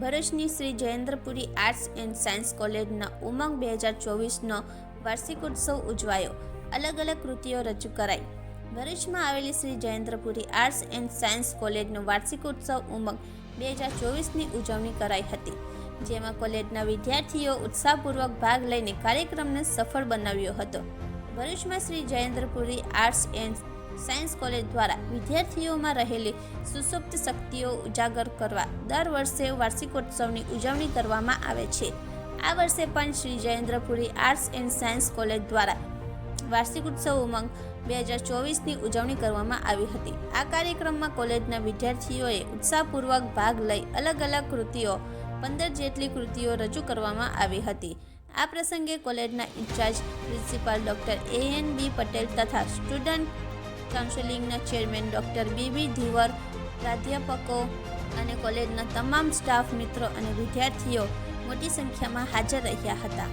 ભરૂચની Shri Jayendrapuri arts and science કોલેજના ઉમંગ બે હજાર ચોવીસનો વાર્ષિકોત્સવ ઉજવાયો. અલગ અલગ કૃતિઓ રજૂ કરાઈ. ભરૂચમાં આવેલી Shri Jayendrapuri arts and science કોલેજનો વાર્ષિકોત્સવ ઉમંગ બે હજાર ચોવીસની ઉજવણી કરાઈ હતી, જેમાં કોલેજના વિદ્યાર્થીઓ ઉત્સાહપૂર્વક ભાગ લઈને કાર્યક્રમને સફળ બનાવ્યો હતો. ભરૂચમાં Shri Jayendrapuri arts and science college દ્વારા વિદ્યાર્થીઓમાં રહેલી સુસુપ્ત શક્તિઓ ઉજાગર કરવા દર વર્ષે વાર્ષિકોત્સવની ઉજવણી કરવામાં આવે છે. આ વર્ષે પણ Shri Jayendrapuri arts and science college દ્વારા વાર્ષિક ઉત્સવ ઉમંગ બે હજાર ચોવીસની ઉજવણી કરવામાં આવી હતી. આ કાર્યક્રમમાં કોલેજના વિદ્યાર્થીઓએ ઉત્સાહપૂર્વક ભાગ લઈ અલગ અલગ કૃતિઓ, પંદર જેટલી કૃતિઓ રજૂ કરવામાં આવી હતી. આ પ્રસંગે કોલેજના incharge principal doctor A N B Patel તથા student કાઉન્સેલિંગના chairman doctor B B Dhivar પ્રાધ્યાપકો અને કોલેજના તમામ સ્ટાફ મિત્રો અને વિદ્યાર્થીઓ મોટી સંખ્યામાં હાજર રહ્યા હતા.